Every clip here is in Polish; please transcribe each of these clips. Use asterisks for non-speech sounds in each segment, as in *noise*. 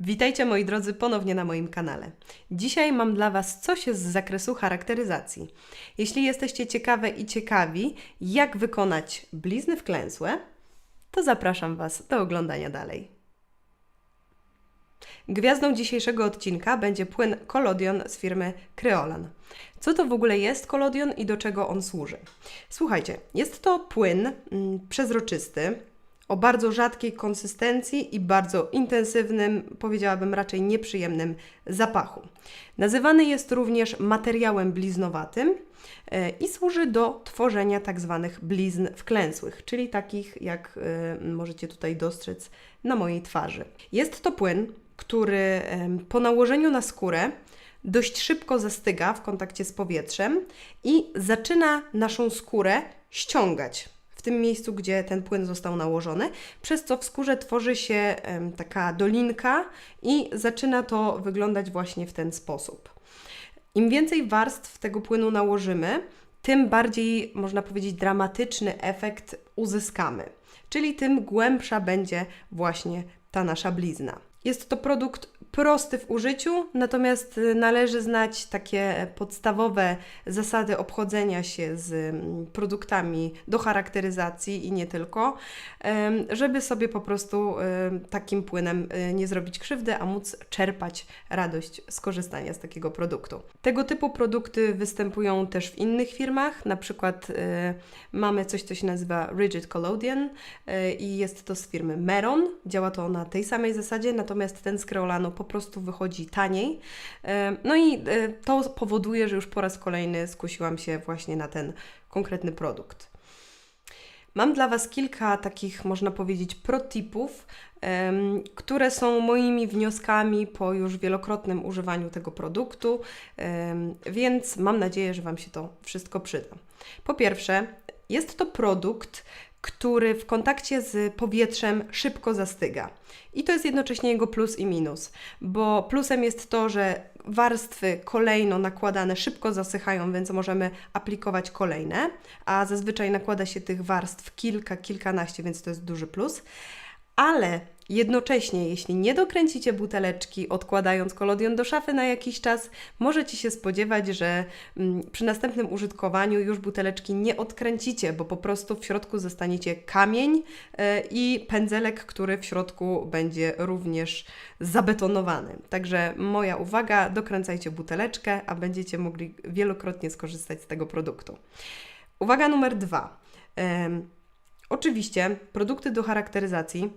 Witajcie moi drodzy ponownie na moim kanale. Dzisiaj mam dla Was coś z zakresu charakteryzacji. Jeśli jesteście ciekawe i ciekawi, jak wykonać blizny wklęsłe, to zapraszam Was do oglądania dalej. Gwiazdą dzisiejszego odcinka będzie płyn Collodion z firmy Creolan. Co to w ogóle jest Collodion i do czego on służy? Słuchajcie, jest to płyn mm, przezroczysty, o bardzo rzadkiej konsystencji i bardzo intensywnym, powiedziałabym raczej nieprzyjemnym zapachu. Nazywany jest również materiałem bliznowatym e, i służy do tworzenia tak zwanych blizn wklęsłych, czyli takich jak e, możecie tutaj dostrzec na mojej twarzy. Jest to płyn, który po nałożeniu na skórę dość szybko zastyga w kontakcie z powietrzem i zaczyna naszą skórę ściągać tym miejscu, gdzie ten płyn został nałożony, przez co w skórze tworzy się taka dolinka i zaczyna to wyglądać właśnie w ten sposób. Im więcej warstw tego płynu nałożymy, tym bardziej, można powiedzieć, dramatyczny efekt uzyskamy. Czyli tym głębsza będzie właśnie ta nasza blizna. Jest to produkt prosty w użyciu, natomiast y, należy znać takie podstawowe zasady obchodzenia się z mm, produktami do charakteryzacji i nie tylko, żeby sobie po prostu takim płynem y, nie zrobić krzywdy, a móc czerpać radość z korzystania z takiego produktu. Tego typu produkty występują też w innych firmach, na przykład y, mamy coś, co się nazywa Rigid Collodion i jest to z firmy Meron. Działa to na tej samej zasadzie, natomiast ten z Creolanu po prostu wychodzi taniej. E, No i e, to powoduje, że już po raz kolejny skusiłam się właśnie na ten konkretny produkt. Mam dla Was kilka takich, można powiedzieć, protipów, które są moimi wnioskami po już wielokrotnym używaniu tego produktu, więc mam nadzieję, że Wam się to wszystko przyda. Po pierwsze, jest to produkt, który w kontakcie z powietrzem szybko zastyga. I to jest jednocześnie jego plus i minus, bo plusem jest to, że warstwy kolejno nakładane szybko zasychają, więc możemy aplikować kolejne, a zazwyczaj nakłada się tych warstw kilka, kilkanaście, więc to jest duży plus. Ale jednocześnie, jeśli nie dokręcicie buteleczki, odkładając kolodion do szafy na jakiś czas, możecie się spodziewać, że mm, przy następnym użytkowaniu już buteleczki nie odkręcicie, bo po prostu w środku zostaniecie kamień e, i pędzelek, który w środku będzie również zabetonowany. Także moja uwaga, dokręcajcie buteleczkę, a będziecie mogli wielokrotnie skorzystać z tego produktu. Uwaga numer dwa. Oczywiście produkty do charakteryzacji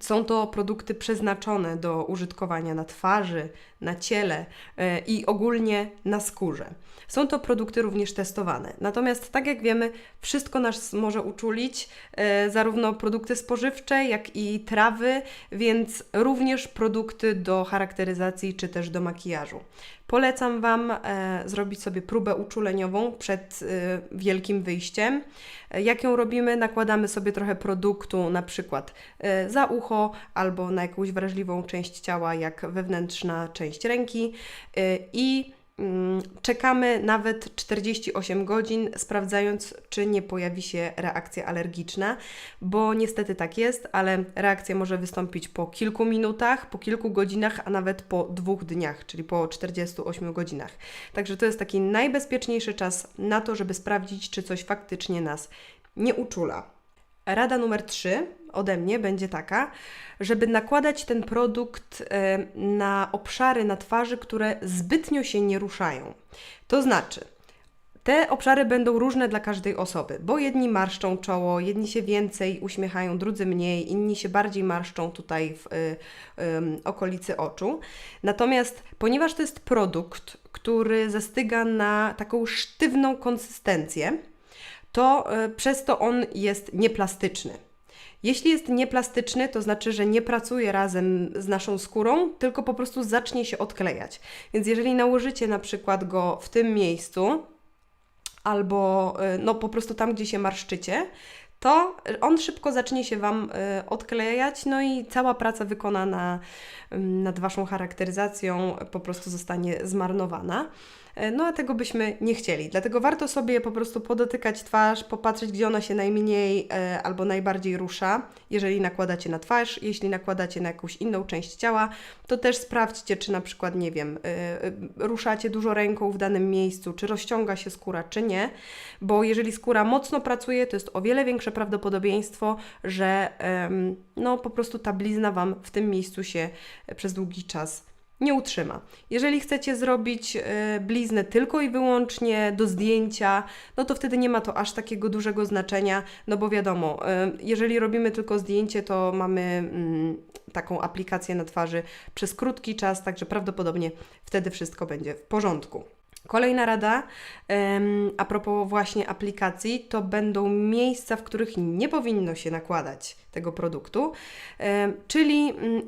są to produkty przeznaczone do użytkowania na twarzy, na ciele e, i ogólnie na skórze. Są to produkty również testowane. Natomiast, tak jak wiemy, wszystko nas może uczulić, e, zarówno produkty spożywcze, jak i trawy, więc również produkty do charakteryzacji czy też do makijażu. Polecam Wam e, zrobić sobie próbę uczuleniową przed wielkim wyjściem. Jak ją robimy? Nakładamy sobie trochę produktu, na przykład za ucho albo na jakąś wrażliwą część ciała, jak wewnętrzna część ręki e, i mm, czekamy nawet 48 godzin, sprawdzając, czy nie pojawi się reakcja alergiczna, bo niestety tak jest, ale reakcja może wystąpić po kilku minutach, po kilku godzinach, a nawet po dwóch dniach, czyli po 48 godzinach. Także to jest taki najbezpieczniejszy czas na to, żeby sprawdzić, czy coś faktycznie nas nie uczula. Rada numer 3 ode mnie będzie taka, żeby nakładać ten produkt e, na obszary na twarzy, które zbytnio się nie ruszają. To znaczy, te obszary będą różne dla każdej osoby, bo jedni marszczą czoło, jedni się więcej uśmiechają, drudzy mniej, inni się bardziej marszczą tutaj w y, ym, okolicy oczu. Natomiast ponieważ to jest produkt, który zastyga na taką sztywną konsystencję, to y, przez to on jest nieplastyczny. Jeśli jest nieplastyczny, to znaczy, że nie pracuje razem z naszą skórą, tylko po prostu zacznie się odklejać. Więc jeżeli nałożycie na przykład go w tym miejscu, albo y, no po prostu tam, gdzie się marszczycie, to on szybko zacznie się Wam y, odklejać, no i cała praca wykonana ym, nad Waszą charakteryzacją po prostu zostanie zmarnowana. E, No a tego byśmy nie chcieli. Dlatego warto sobie po prostu podotykać twarz, popatrzeć, gdzie ona się najmniej e, albo najbardziej rusza. Jeżeli nakładacie na twarz, jeśli nakładacie na jakąś inną część ciała, to też sprawdźcie, czy na przykład, nie wiem, e, ruszacie dużo ręką w danym miejscu, czy rozciąga się skóra, czy nie. Bo jeżeli skóra mocno pracuje, to jest o wiele większe prawdopodobieństwo, że no po prostu ta blizna Wam w tym miejscu się przez długi czas nie utrzyma. Jeżeli chcecie zrobić e, bliznę tylko i wyłącznie do zdjęcia, no to wtedy nie ma to aż takiego dużego znaczenia, no bo wiadomo, e, jeżeli robimy tylko zdjęcie, to mamy mm, taką aplikację na twarzy przez krótki czas, także prawdopodobnie wtedy wszystko będzie w porządku. Kolejna rada a propos właśnie aplikacji, to będą miejsca, w których nie powinno się nakładać tego produktu, em, czyli mm,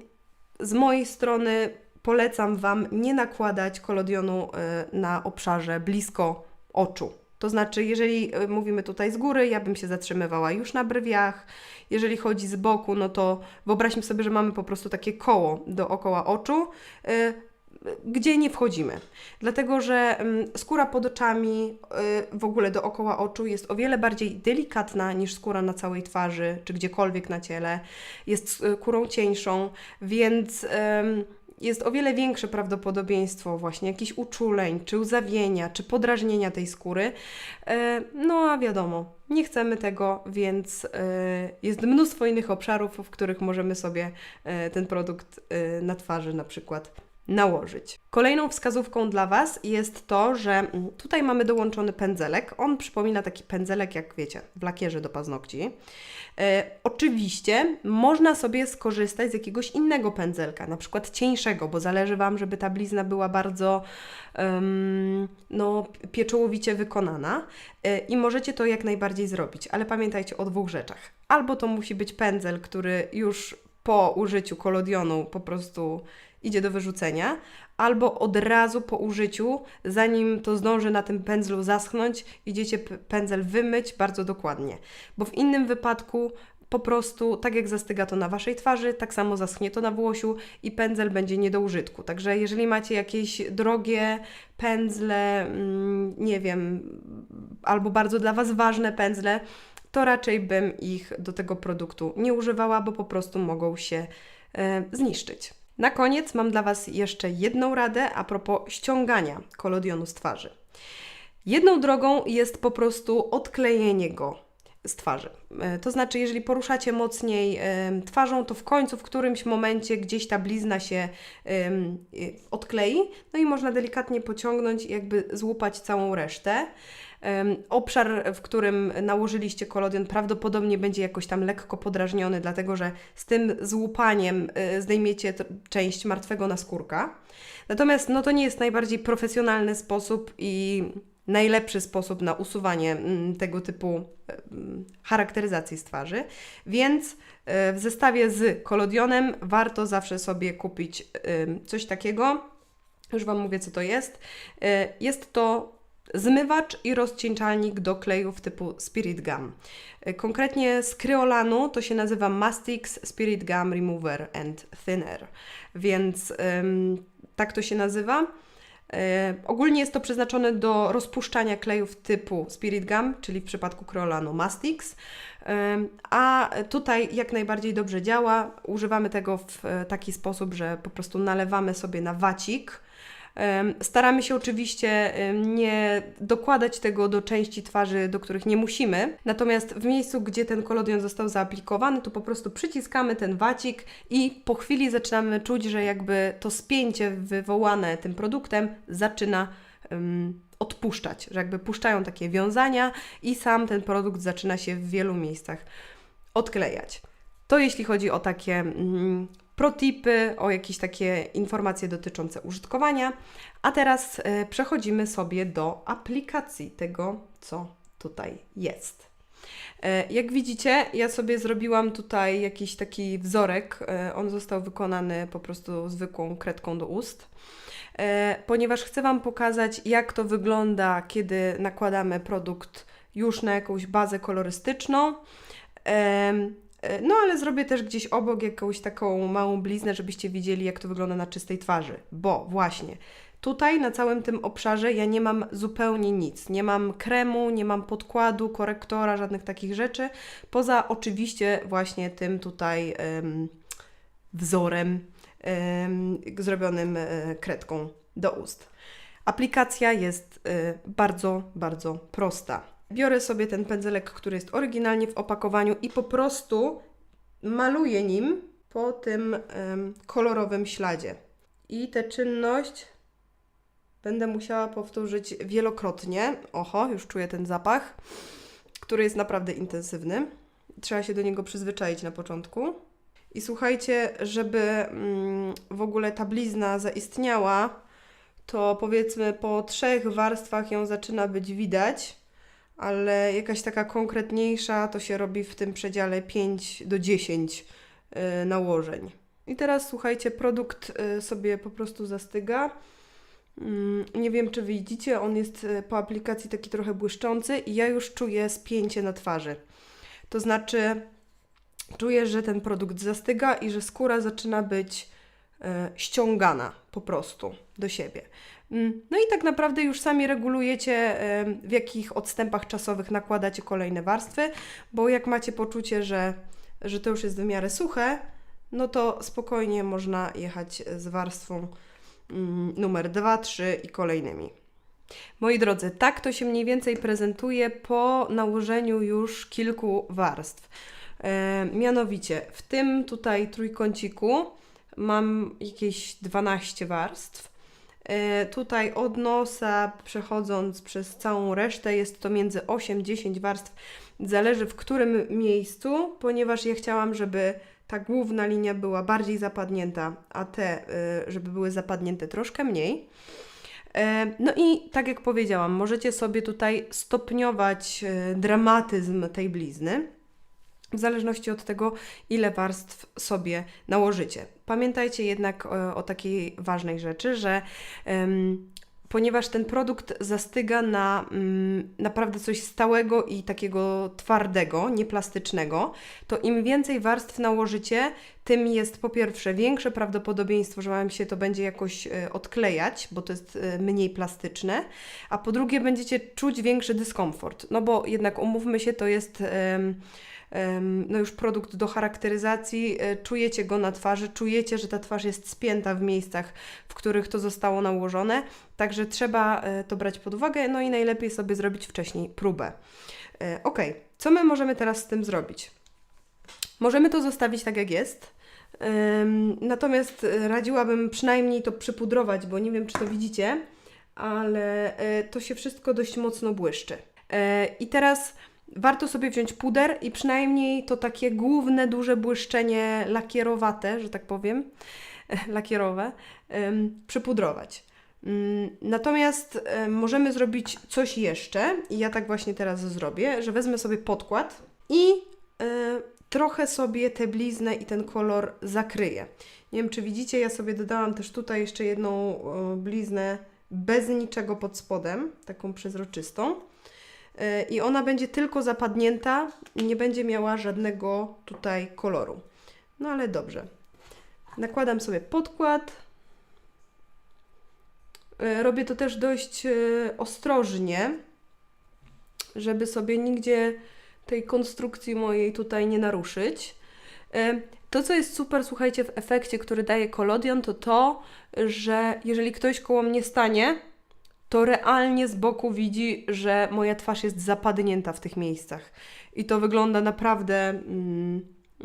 z mojej strony polecam Wam nie nakładać kolodionu e, na obszarze blisko oczu. To znaczy, jeżeli e, mówimy tutaj z góry, ja bym się zatrzymywała już na brwiach. Jeżeli chodzi z boku, no to wyobraźmy sobie, że mamy po prostu takie koło dookoła oczu, e, gdzie nie wchodzimy. Dlatego, że mm, skóra pod oczami, w ogóle dookoła oczu jest o wiele bardziej delikatna niż skóra na całej twarzy, czy gdziekolwiek na ciele. Jest skórą cieńszą, więc jest o wiele większe prawdopodobieństwo właśnie jakichś uczuleń, czy łzawienia, czy podrażnienia tej skóry. E, No a wiadomo, nie chcemy tego, więc e, jest mnóstwo innych obszarów, w których możemy sobie e, ten produkt na twarzy na przykład nałożyć. Kolejną wskazówką dla Was jest to, że mm, tutaj mamy dołączony pędzelek. On przypomina taki pędzelek, jak wiecie, w lakierze do paznokci. E, oczywiście można sobie skorzystać z jakiegoś innego pędzelka, na przykład cieńszego, bo zależy Wam, żeby ta blizna była bardzo em, no, pieczołowicie wykonana e, i możecie to jak najbardziej zrobić, ale pamiętajcie o dwóch rzeczach. Albo to musi być pędzel, który już po użyciu kolodionu po prostu idzie do wyrzucenia, albo od razu po użyciu, zanim to zdąży na tym pędzlu zaschnąć, idziecie pędzel wymyć bardzo dokładnie. Bo w innym wypadku po prostu, tak jak zastyga to na Waszej twarzy, tak samo zaschnie to na włosiu i pędzel będzie nie do użytku. Także jeżeli macie jakieś drogie pędzle, mm, nie wiem, albo bardzo dla Was ważne pędzle, to raczej bym ich do tego produktu nie używała, bo po prostu mogą się e, zniszczyć. Na koniec mam dla Was jeszcze jedną radę a propos ściągania kolodionu z twarzy. Jedną drogą jest po prostu odklejenie go z twarzy. E, To znaczy, jeżeli poruszacie mocniej em, twarzą, to w końcu w którymś momencie gdzieś ta blizna się y, odklei, no i można delikatnie pociągnąć i jakby złupać całą resztę. Obszar, w którym nałożyliście kolodion, prawdopodobnie będzie jakoś tam lekko podrażniony, dlatego że z tym złupaniem y, zdejmiecie część martwego naskórka. Natomiast no, to nie jest najbardziej profesjonalny sposób i najlepszy sposób na usuwanie mm, tego typu charakteryzacji z twarzy, więc e, w zestawie z kolodionem warto zawsze sobie kupić coś takiego. Już Wam mówię, co to jest. E, Jest to zmywacz i rozcieńczalnik do klejów typu Spirit Gum. E, Konkretnie z kryolanu to się nazywa Mastix Spirit Gum Remover and Thinner, więc em, tak to się nazywa. E, ogólnie jest to przeznaczone do rozpuszczania klejów typu Spirit Gum, czyli w przypadku Kryolanu Mastix. A tutaj jak najbardziej dobrze działa. Używamy tego w e, taki sposób, że po prostu nalewamy sobie na wacik. Staramy się oczywiście nie dokładać tego do części twarzy, do których nie musimy. Natomiast w miejscu, gdzie ten kolodion został zaaplikowany, to po prostu przyciskamy ten wacik i po chwili zaczynamy czuć, że jakby to spięcie wywołane tym produktem zaczyna em, odpuszczać, że jakby puszczają takie wiązania i sam ten produkt zaczyna się w wielu miejscach odklejać. To jeśli chodzi o takie mm, protipy, o jakieś takie informacje dotyczące użytkowania. A teraz e, przechodzimy sobie do aplikacji tego, co tutaj jest. E, Jak widzicie, ja sobie zrobiłam tutaj jakiś taki wzorek. E, On został wykonany po prostu zwykłą kredką do ust. Ponieważ chcę Wam pokazać, jak to wygląda, kiedy nakładamy produkt już na jakąś bazę kolorystyczną. E, No, ale zrobię też gdzieś obok jakąś taką małą bliznę, żebyście widzieli, jak to wygląda na czystej twarzy. Bo właśnie Tutaj na całym tym obszarze ja nie mam zupełnie nic. Nie mam kremu, nie mam podkładu, korektora, żadnych takich rzeczy. Poza oczywiście właśnie tym tutaj em, wzorem em, zrobionym e, kredką do ust. Aplikacja jest e, bardzo, bardzo prosta. Biorę sobie ten pędzelek, który jest oryginalnie w opakowaniu i po prostu maluję nim po tym em, kolorowym śladzie. I tę czynność będę musiała powtórzyć wielokrotnie. Oho, już czuję ten zapach, który jest naprawdę intensywny. Trzeba się do niego przyzwyczaić na początku. I słuchajcie, żeby mm, w ogóle ta blizna zaistniała, to powiedzmy po trzech warstwach ją zaczyna być widać, ale jakaś taka konkretniejsza to się robi w tym przedziale 5 do 10 y, nałożeń. I teraz słuchajcie, produkt y, sobie po prostu zastyga. Mm, Nie wiem, czy widzicie, on jest y, po aplikacji taki trochę błyszczący i ja już czuję spięcie na twarzy. To znaczy, czuję, że ten produkt zastyga i że skóra zaczyna być ściągana po prostu do siebie. Mm, No i tak naprawdę już sami regulujecie, w jakich odstępach czasowych nakładacie kolejne warstwy, bo jak macie poczucie, że, że to już jest w miarę suche, no to spokojnie można jechać z warstwą mm, numer 2, 3 i kolejnymi. Moi drodzy, tak to się mniej więcej prezentuje po nałożeniu już kilku warstw. E, mianowicie, w tym tutaj trójkąciku mam jakieś 12 warstw. E, tutaj od nosa, przechodząc przez całą resztę, jest to między 8-10 warstw. Zależy w którym miejscu, ponieważ ja chciałam, żeby ta główna linia była bardziej zapadnięta, a te, e, żeby były zapadnięte troszkę mniej. E, No i tak jak powiedziałam, możecie sobie tutaj stopniować dramatyzm tej blizny w zależności od tego, ile warstw sobie nałożycie. Pamiętajcie jednak e, o takiej ważnej rzeczy, że em, ponieważ ten produkt zastyga na mm, naprawdę coś stałego i takiego twardego, nieplastycznego, to im więcej warstw nałożycie, tym jest po pierwsze większe prawdopodobieństwo, że Wam się to będzie jakoś e, odklejać, bo to jest e, mniej plastyczne, a po drugie będziecie czuć większy dyskomfort, no bo jednak umówmy się, to jest... no już produkt do charakteryzacji, e, czujecie go na twarzy, czujecie, że ta twarz jest spięta w miejscach, w których to zostało nałożone, także trzeba e, to brać pod uwagę, no i najlepiej sobie zrobić wcześniej próbę. E, Ok, co my możemy teraz z tym zrobić? Możemy to zostawić tak jak jest, natomiast radziłabym przynajmniej to przypudrować, bo nie wiem czy to widzicie, ale to się wszystko dość mocno błyszczy. I teraz warto sobie wziąć puder i przynajmniej to takie główne, duże błyszczenie lakierowate, że tak powiem, *laughs* lakierowe, przypudrować. Mm, Natomiast em, możemy zrobić coś jeszcze i ja tak właśnie teraz zrobię, że wezmę sobie podkład i e, trochę sobie tę bliznę i ten kolor zakryję. Nie wiem, czy widzicie, ja sobie dodałam też tutaj jeszcze jedną bliznę bez niczego pod spodem, taką przezroczystą. E, I ona będzie tylko zapadnięta, nie będzie miała żadnego tutaj koloru. No ale dobrze. Nakładam sobie podkład. E, Robię to też dość e, ostrożnie, żeby sobie nigdzie tej konstrukcji mojej tutaj nie naruszyć. To, co jest super, słuchajcie, w efekcie, który daje kolodion, to to, że jeżeli ktoś koło mnie stanie, to realnie z boku widzi, że moja twarz jest zapadnięta w tych miejscach. I to wygląda naprawdę. Mm,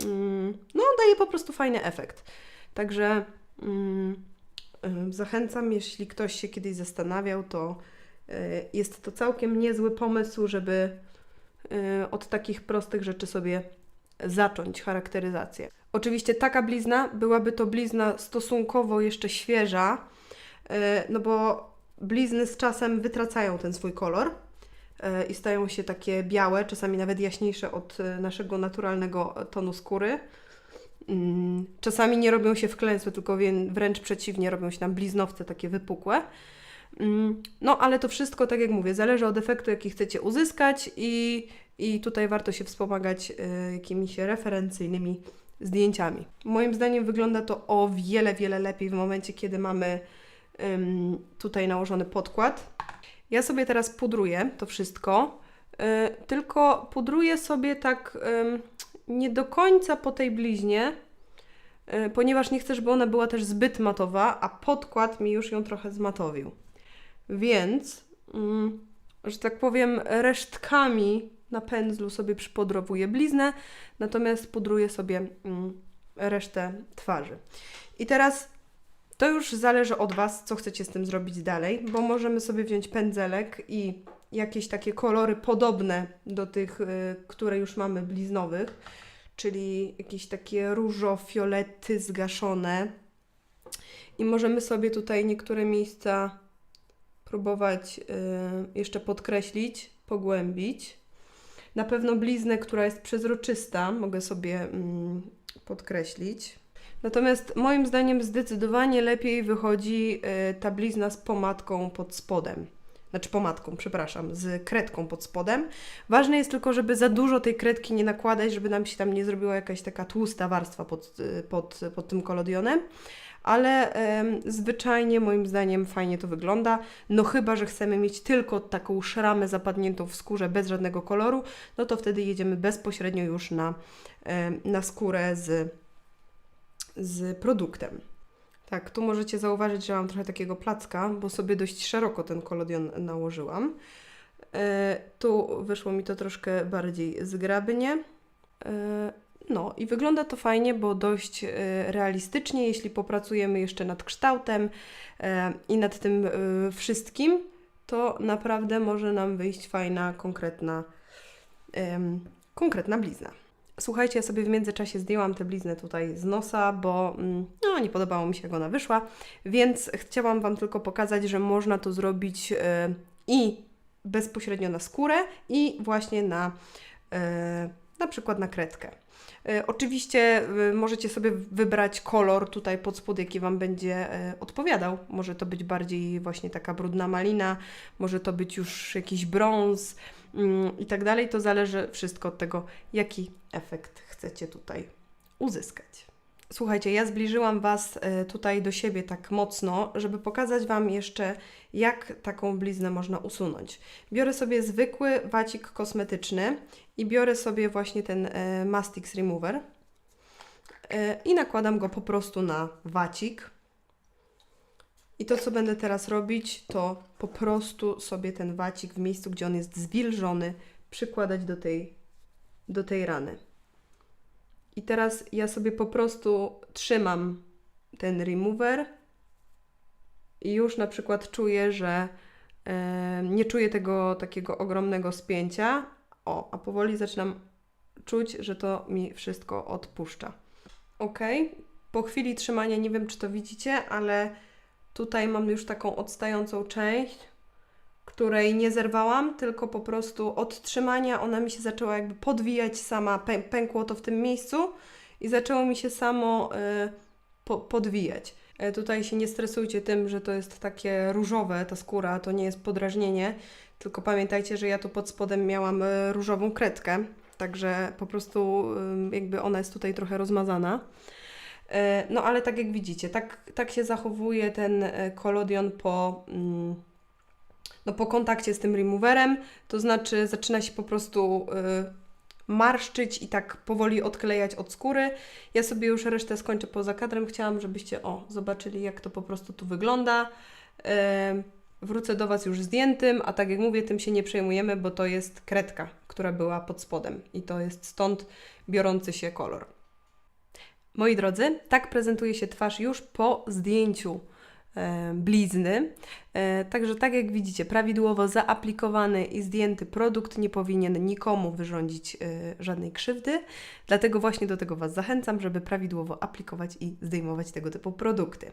mm, no, daje po prostu fajny efekt. Także mm, y, zachęcam, jeśli ktoś się kiedyś zastanawiał, to y, jest to całkiem niezły pomysł, żeby y, od takich prostych rzeczy sobie zacząć charakteryzację. Oczywiście taka blizna byłaby to blizna stosunkowo jeszcze świeża, no bo blizny z czasem wytracają ten swój kolor e, i stają się takie białe, czasami nawet jaśniejsze od e, naszego naturalnego tonu skóry. Mm, Czasami nie robią się wklęsłe, tylko wręcz przeciwnie, robią się nam bliznowce takie wypukłe. Mm, No, ale to wszystko, tak jak mówię, zależy od efektu, jaki chcecie uzyskać i, i tutaj warto się wspomagać e, jakimiś referencyjnymi zdjęciami. Moim zdaniem wygląda to o wiele, wiele lepiej w momencie, kiedy mamy tutaj nałożony podkład. Ja sobie teraz pudruję to wszystko, y, tylko pudruję sobie tak nie do końca po tej bliźnie, y, ponieważ nie chcę, żeby ona była też zbyt matowa, a podkład mi już ją trochę zmatowił. Więc, mm, że tak powiem, resztkami na pędzlu sobie przypudrowuję bliznę, natomiast pudruję sobie mm, resztę twarzy. I teraz to już zależy od Was, co chcecie z tym zrobić dalej, bo możemy sobie wziąć pędzelek i jakieś takie kolory podobne do tych, y, które już mamy bliznowych, czyli jakieś takie różo-fiolety zgaszone. I możemy sobie tutaj niektóre miejsca próbować y, jeszcze podkreślić, pogłębić. Na pewno bliznę, która jest przezroczysta, mogę sobie mm, podkreślić. Natomiast moim zdaniem zdecydowanie lepiej wychodzi y, ta blizna z pomadką pod spodem. Znaczy pomadką, przepraszam, z kredką pod spodem. Ważne jest tylko, żeby za dużo tej kredki nie nakładać, żeby nam się tam nie zrobiła jakaś taka tłusta warstwa pod, y, pod, pod tym kolodionem. Ale zwyczajnie moim zdaniem fajnie to wygląda. No chyba, że chcemy mieć tylko taką szramę zapadniętą w skórze bez żadnego koloru, no to wtedy jedziemy bezpośrednio już na, em, na skórę z z produktem. Tak, tu możecie zauważyć, że mam trochę takiego placka, bo sobie dość szeroko ten kolodion nałożyłam. E, tu wyszło mi to troszkę bardziej zgrabnie. E, no i wygląda to fajnie, bo dość e, realistycznie, jeśli popracujemy jeszcze nad kształtem e, i nad tym e, wszystkim, to naprawdę może nam wyjść fajna, konkretna, konkretna blizna. Słuchajcie, ja sobie w międzyczasie zdjęłam tę bliznę tutaj z nosa, bo mm, no, nie podobało mi się, jak ona wyszła, więc chciałam Wam tylko pokazać, że można to zrobić e, i bezpośrednio na skórę, i właśnie na, e, na przykład na kredkę. E, Oczywiście możecie sobie wybrać kolor tutaj pod spód, jaki Wam będzie odpowiadał. Może to być bardziej właśnie taka brudna malina, może to być już jakiś brąz i tak dalej. To zależy wszystko od tego, jaki efekt chcecie tutaj uzyskać. Słuchajcie, ja zbliżyłam Was e, tutaj do siebie tak mocno, żeby pokazać Wam jeszcze, jak taką bliznę można usunąć. Biorę sobie zwykły wacik kosmetyczny i biorę sobie właśnie ten e, Mastix Remover e, i nakładam go po prostu na wacik. I to, co będę teraz robić, to po prostu sobie ten wacik w miejscu, gdzie on jest zwilżony, przykładać do tej, do tej rany. I teraz ja sobie po prostu trzymam ten remover i już na przykład czuję, że e, nie czuję tego takiego ogromnego spięcia. O, a powoli zaczynam czuć, że to mi wszystko odpuszcza. Ok, po chwili trzymania, nie wiem czy to widzicie, ale tutaj mam już taką odstającą część, której nie zerwałam, tylko po prostu od trzymania ona mi się zaczęła jakby podwijać sama, pę- pękło to w tym miejscu i zaczęło mi się samo y, po, podwijać. E, Tutaj się nie stresujcie tym, że to jest takie różowe, ta skóra, to nie jest podrażnienie, tylko pamiętajcie, że ja tu pod spodem miałam y, różową kredkę, także po prostu y, jakby ona jest tutaj trochę rozmazana. E, No ale tak jak widzicie, tak, tak się zachowuje ten e, kolodion po, mm, no, po kontakcie z tym removerem, to znaczy zaczyna się po prostu y, marszczyć i tak powoli odklejać od skóry. Ja sobie już resztę skończę poza kadrem. Chciałam, żebyście o, zobaczyli jak to po prostu tu wygląda. E, wrócę do Was już zdjętym, a tak jak mówię, tym się nie przejmujemy, bo to jest kredka, która była pod spodem i to jest stąd biorący się kolor. Moi drodzy, tak prezentuje się twarz już po zdjęciu e, blizny. E, Także tak jak widzicie, prawidłowo zaaplikowany i zdjęty produkt nie powinien nikomu wyrządzić e, żadnej krzywdy. Dlatego właśnie do tego Was zachęcam, żeby prawidłowo aplikować i zdejmować tego typu produkty.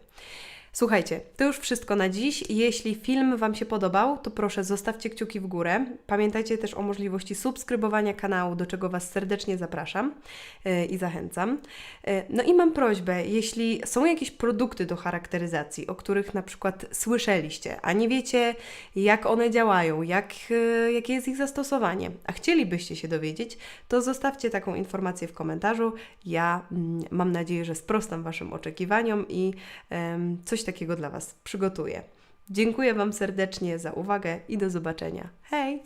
Słuchajcie, to już wszystko na dziś. Jeśli film Wam się podobał, to proszę zostawcie kciuki w górę. Pamiętajcie też o możliwości subskrybowania kanału, do czego Was serdecznie zapraszam e, i zachęcam. E, No i mam prośbę, jeśli są jakieś produkty do charakteryzacji, o których na przykład słyszeliście, a nie wiecie, jak one działają, jak, e, jakie jest ich zastosowanie, a chcielibyście się dowiedzieć, to zostawcie taką informację w komentarzu. Ja mm, mam nadzieję, że sprostam Waszym oczekiwaniom i coś takiego dla Was przygotuję. Dziękuję Wam serdecznie za uwagę i do zobaczenia. Hej!